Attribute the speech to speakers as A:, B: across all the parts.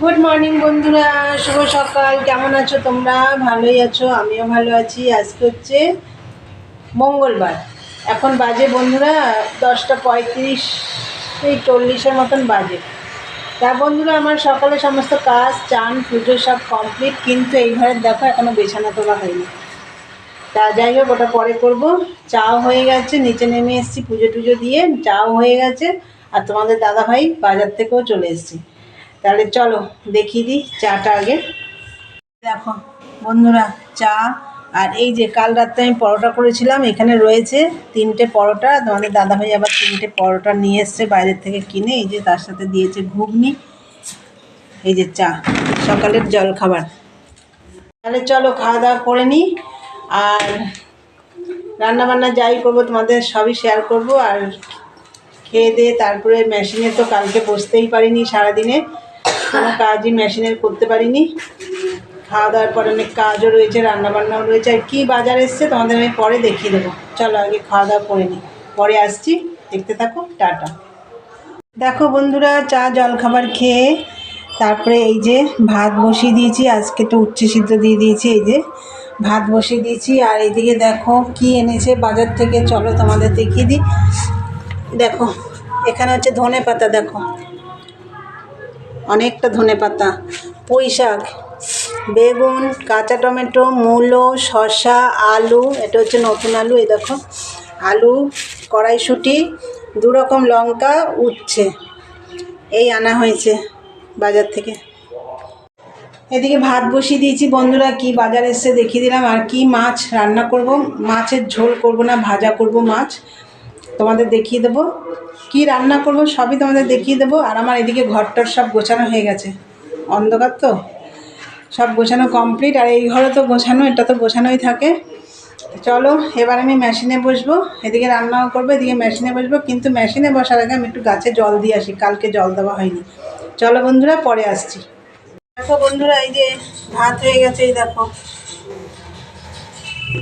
A: Good morning বন্ধুরা। শুভ সকাল। কেমন আছো তোমরা? ভালোই আছো, আমিও ভালো আছি। আজকে হচ্ছে মঙ্গলবার। এখন বাজে বন্ধুরা দশটা পঁয়ত্রিশ এই চল্লিশের মতন বাজে। তা বন্ধুরা, আমার সকালে সমস্ত কাজ, চান, পুজো সব কমপ্লিট কিন্তু এই ঘরের দেখো এখনও বিছানা তোলা হয়নি। তা যাই হোক, ওটা পরে করব। চাও হয়ে গেছে, নিচে নেমে এসেছি পুজো টুজো দিয়ে। চাও হয়ে গেছে, আর তোমাদের দাদা ভাই বাজার থেকেও চলে এসেছি। তাহলে চলো দেখিয়ে দিই চাটা আগে। দেখো, বন্ধুরা, চা। আর এই যে কাল রাত্রে আমি পরোটা করেছিলাম, এখানে রয়েছে তিনটে পরোটা। তোমাদের দাদাভাই আবার তিনটে পরোটা নিয়ে এসছে বাইরের থেকে কিনে, এই যে তার সাথে দিয়েছে ঘুগনি। এই যে চা, সকালের জল খাবার। তাহলে চলো খাওয়া দাওয়া করে নিই। আর রান্না বান্না যাই করব, তোমাদের সবই শেয়ার করব। আর খেয়ে দিয়ে তারপরে মেশিনে তো কালকে বসতেই পারিনি সারাদিনে। কোনো কাজই মেশিনের করতে পারিনি। খাওয়া দাওয়ার পরে অনেক কাজও রয়েছে, রান্নাবান্নাও রয়েছে। আর কী বাজার এসছে তোমাদের আমি পরে দেখিয়ে দেবো। চলো আগে খাওয়া দাওয়া করে নিই। পরে আসছি। দেখতে থাকো। টাটা। দেখো বন্ধুরা, চা, জলখাবার খেয়ে তারপরে এই যে ভাত বসিয়ে দিয়েছি। আজকে তো উচ্ছে সিদ্ধ দিয়ে দিয়েছি। এই যে ভাত বসিয়ে দিয়েছি। আর এইদিকে দেখো কি এনেছে বাজার থেকে। চলো তোমাদের দেখিয়ে দিই। দেখো, এখানে হচ্ছে ধনে পাতা দেখো। অনেকটা ধনে পাতা, পুঁই শাক, বেগুন, কাঁচা টমেটো, মূলো, শসা, আলু, এটা হচ্ছে নতুন আলু, এই দেখো, আলু, কড়াইশুঁটি, দু রকম লঙ্কা, উচ্ছে, এই আনা হয়েছে বাজার থেকে। এদিকে ভাত বসিয়ে দিয়েছি, বন্ধুরা কি বাজার এসে দেখিয়ে দিলাম, আর কি মাছ রান্না করব, মাছের ঝোল করব না, ভাজা করব মাছ। তোমাদের দেখিয়ে দেবো। কি রান্না করব সবই তোমাদের দেখিয়ে দেবো। আর আমার এদিকে ঘরটার সব গোছানো হয়ে গেছে। অন্ধকার তো? সব গোছানো কমপ্লিট আর এই ঘরে তো গোছানো, এটা তো গোছানোই থাকে। চলো, এবার আমি মেশিনে বসবো। এদিকে রান্নাও করব, এদিকে মেশিনে বসবো। কিন্তু মেশিনে বসার আগে আমি একটু গাছে জল দিয়ে আসি। কালকে জল দেওয়া হয়নি। চলো বন্ধুরা, পরে আসছি। দেখো বন্ধুরা, এই যে ভাত হয়ে গেছে, এই দেখো।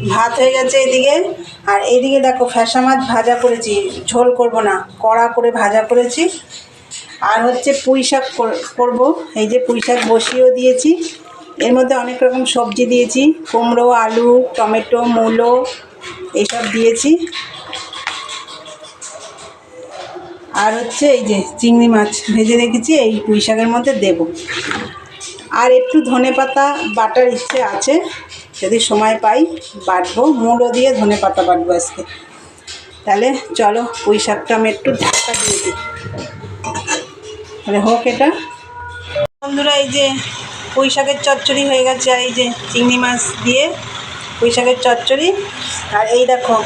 A: ভাত হয়ে গেছে এদিকে। আর এদিকে দেখো ফ্যাসা মাছ ভাজা করেছি। ঝোল করব না, কড়া করে ভাজা করেছি। আর হচ্ছে পুঁই শাক কর- করব। এই যে পুঁই শাক বসিয়েও দিয়েছি। এর মধ্যে অনেক রকম সবজি দিয়েছি। কুমড়ো, আলু, টমেটো, মূলো এইসব দিয়েছি। আর হচ্ছে এই যে চিংড়ি মাছ ভেজে রেখেছি, এই পুঁই শাকের মধ্যে দেব। আর একটু ধনে পাতা বাটার ইচ্ছে আছে, যদি সময় পাই বাটবো। মুড়ো দিয়ে ধনে পাতা বাটবো আজকে। তাহলে চলো পুঁই শাকটা আমি একটু ঢাকা দিয়ে দিই। তাহলে হোক এটা। বন্ধুরা, এই যে পুঁই শাকের চচ্চড়ি হয়ে গেছে, আর এই যে চিংড়ি মাছ দিয়ে পুঁই শাকের চচ্চড়ি। আর এই দেখো,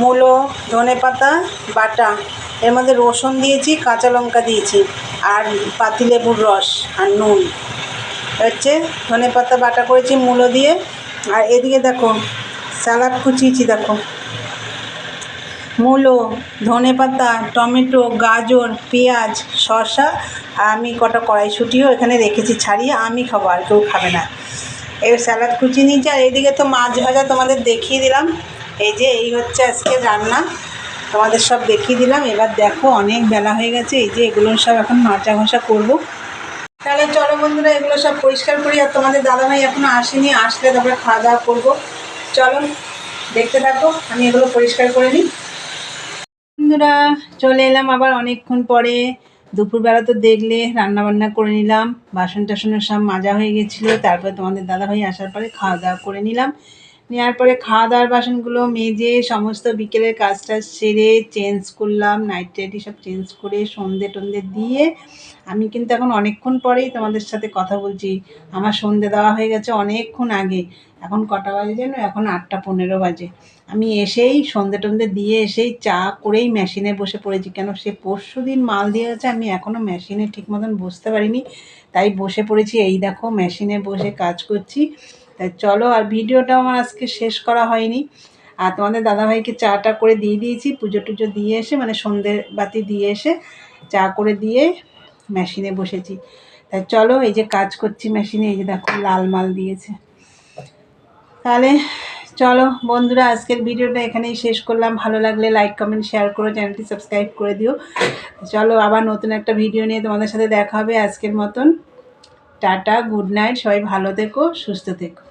A: মূলো, ধনে পাতা, বাটা। এর মধ্যে রসুন দিয়েছি, কাঁচা লঙ্কা দিয়েছি, আর পাতিলেবুর রস আর নুন। হচ্ছে ধনে পাতা বাটা করেছি, মূলো দিয়ে। আর এদিকে দেখো, স্যালাড কুচিয়েছি দেখো। মূলো, ধনে পাতা, টমেটো, গাজর, পেঁয়াজ, শসা, আর আমি কটা কড়াইশুঁটিও এখানে রেখেছি, ছাড়িয়ে আমি খাব, আর কেউ খাবে না। এবার স্যালাড কুচিয়ে নিয়েছি, আর এদিকে তো মাছ ভাজা তোমাদের দেখিয়ে দিলাম। এই যে, এই হচ্ছে আজকে রান্না, তোমাদের সব দেখিয়ে দিলাম। এবার দেখো, অনেক বেলা হয়ে গেছে, এই যে এগুলো সব এখন মাচা ঘষা করব। তাহলে চলো বন্ধুরা, এগুলো সব পরিষ্কার করি। আর তোমাদের দাদাভাই এখনও আসেনি, আসলে তারপরে খাওয়া দাওয়া করব। চলো, দেখতে থাকো, আমি এগুলো পরিষ্কার করে নিই। বন্ধুরা, চলে এলাম আবার অনেকক্ষণ পরে। দুপুরবেলা তো দেখলে রান্না বান্না করে নিলাম। বাসন টাসনের সব মাজা হয়ে গেছিল। তারপরে তোমাদের দাদাভাই আসার পরে খাওয়া দাওয়া করে নিলাম। নেওয়ার পরে খাওয়া দাওয়ার বাসনগুলো মেজে সমস্ত বিকেলের কাজ টাজ সেরে চেঞ্জ করলাম নাইট টাইটি সব চেঞ্জ করে সন্ধে টন্ধে দিয়ে আমি কিন্তু এখন অনেকক্ষণ পরেই তোমাদের সাথে কথা বলছি। আমার সন্ধে দেওয়া হয়ে গেছে অনেকক্ষণ আগে। এখন কটা বাজে যেন? এখন আটটা পনেরো বাজে। আমি এসেই সন্ধে টন্ধে দিয়ে এসেই চা করেই মেশিনে বসে পড়েছি। কেন সে পরশু দিন মাল দিয়ে গেছে, আমি এখনও মেশিনে ঠিক মতন বসতে পারিনি। তাই বসে পড়েছি। এই দেখো মেশিনে বসে কাজ করছি। তাই চলো আর ভিডিওটা আমার আজকে শেষ করা হয়নি। আর তোমাদের দাদাভাইকে চাটা করে দিয়ে দিয়েছি, পুজো টুজো দিয়ে এসে মানে সন্ধে বাতি দিয়ে এসে চা করে দিয়ে মেশিনে বসেছি। তাই চলো এই যে কাজ করছি মেশিনে, এই যে দেখো লাল মাল দিয়েছে। তাহলে চলো বন্ধুরা, আজকের ভিডিওটা এখানেই শেষ করলাম। ভালো লাগলে লাইক কমেন্ট শেয়ার করো, চ্যানেলটি সাবস্ক্রাইব করে দিও। চলো আবার নতুন একটা ভিডিও নিয়ে তোমাদের সাথে দেখা হবে আজকের মতন। টাটা গুড নাইট সবাই ভালো থেকো সুস্থ থেকো।